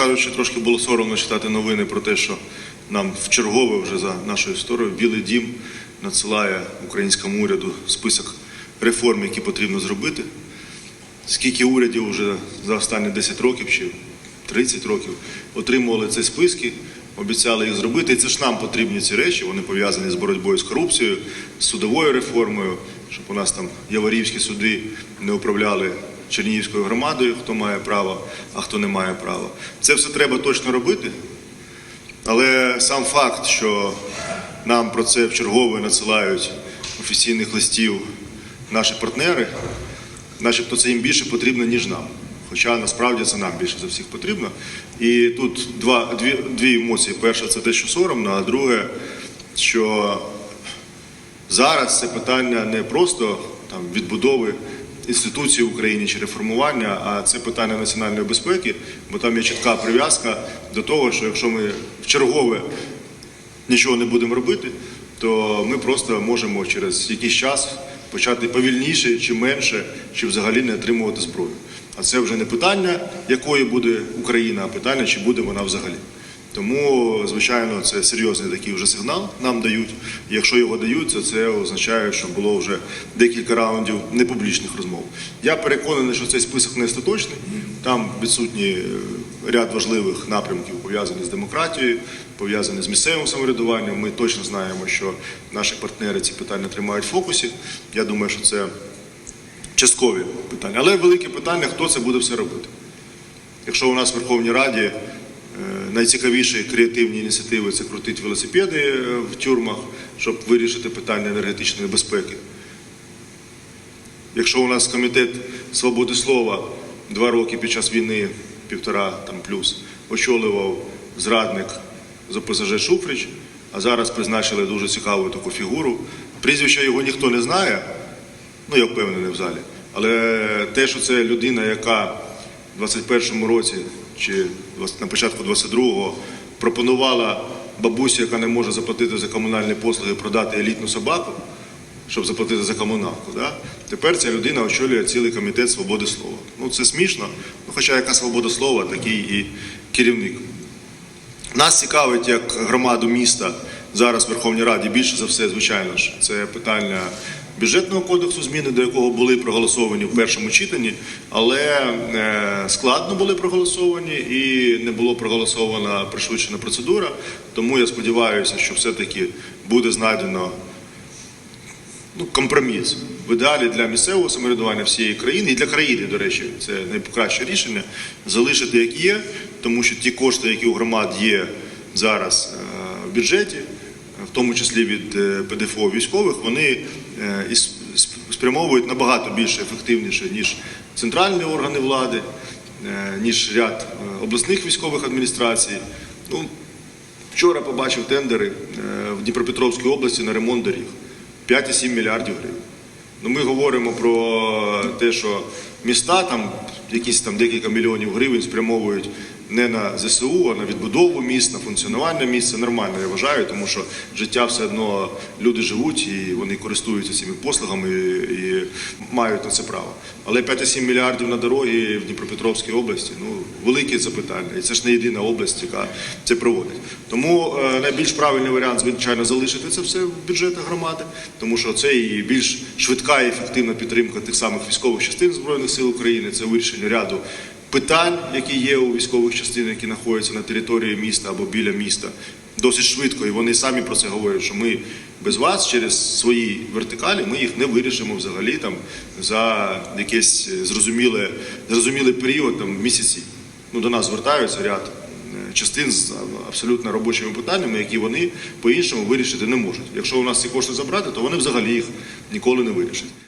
кажучи, трошки було соромно читати новини про те, що нам вчергове вже за нашою історією Білий дім надсилає українському уряду список реформ, які потрібно зробити. Скільки урядів вже за останні 10 років чи 30 років отримували ці списки, обіцяли їх зробити. І це ж нам потрібні ці речі. Вони пов'язані з боротьбою з корупцією, з судовою реформою, щоб у нас там яворівські суди не управляли Чернігівською громадою, хто має право, а хто не має права. Це все треба точно робити. Але сам факт, що нам про це вчергове надсилають офіційних листів наші партнери, начебто це їм більше потрібно, ніж нам. Хоча насправді це нам більше за всіх потрібно. І тут два, дві, дві емоції. Перша це те, що соромно, а друге, що зараз це питання не просто там, відбудови інституцій в Україні чи реформування, а це питання національної безпеки, бо там є чітка прив'язка до того, що якщо ми в чергове нічого не будемо робити, то ми просто можемо через якийсь час почати повільніше чи менше, чи взагалі не отримувати зброю. А це вже не питання, якою буде Україна, а питання, чи буде вона взагалі. Тому, звичайно, це серйозний такий вже сигнал нам дають. Якщо його дають, то це означає, що було вже декілька раундів непублічних розмов. Я переконаний, що цей список не остаточний. Там відсутні е, ряд важливих напрямків, пов'язані з демократією, пов'язані з місцевим самоврядуванням. Ми точно знаємо, що наші партнери ці питання тримають в фокусі. Я думаю, що це часткові питання. Але велике питання, хто це буде все робити. Якщо у нас в Верховній Раді найцікавіші креативні ініціативи це крутити велосипеди е, в тюрмах, щоб вирішити питання енергетичної безпеки. Якщо у нас комітет свободи слова два роки під час війни, півтора там плюс, очолював зрадник з ОПЗЖ Шуфрич, а зараз призначили дуже цікаву таку фігуру. Прізвища його ніхто не знає, ну я впевнений в залі. Але те, що це людина, яка 21-му році чи на початку 22-го пропонувала бабусі, яка не може заплатити за комунальні послуги, продати елітну собаку, щоб заплатити за комуналку. Да? Тепер ця людина очолює цілий комітет свободи слова. Ну це смішно, ну, хоча яка свобода слова, такий і керівник. Нас цікавить як громаду міста зараз в Верховній Раді більше за все, звичайно ж, це питання бюджетного кодексу, зміни до якого були проголосовані в першому читанні, але е, складно були проголосовані і не було проголосована пришвидшена процедура. Тому я сподіваюся, що все-таки буде знайдено ну, компроміс в ідеалі для місцевого самоврядування всієї країни і для країни, до речі, це найкраще рішення залишити як є, тому що ті кошти, які у громад є зараз е, в бюджеті, в тому числі від е, ПДФО військових, вони е, спрямовують набагато більше ефективніше, ніж центральні органи влади, е, ніж ряд обласних військових адміністрацій. Ну, Вчора побачив тендери в Дніпропетровській області на ремонт доріг 5,7 мільярдів гривень. Ну, ми говоримо про те, що міста там якісь там декілька мільйонів гривень спрямовують не на ЗСУ, а на відбудову міст, на функціонування міст. Нормально, я вважаю, тому що життя все одно люди живуть і вони користуються цими послугами і, і мають на це право. Але 5,7 мільярдів на дороги в Дніпропетровській області ну велике запитання, і це ж не єдина область, яка це проводить. Тому е, найбільш правильний варіант, звичайно, залишити це все в бюджетах громади, тому що це і більш швидка і ефективна підтримка тих самих військових частин збройних сил України. Це вирішення ряду питань, які є у військових частинах, які знаходяться на території міста або біля міста. Досить швидко, і вони самі про це говорять, що ми без вас через свої вертикалі ми їх не вирішимо взагалі там за якийсь зрозуміле, зрозумілий період там місяці. Ну до нас звертаються ряд е, частин з абсолютно робочими питаннями, які вони по-іншому вирішити не можуть. Якщо у нас ці кошти забрати, то вони взагалі їх ніколи не вирішать.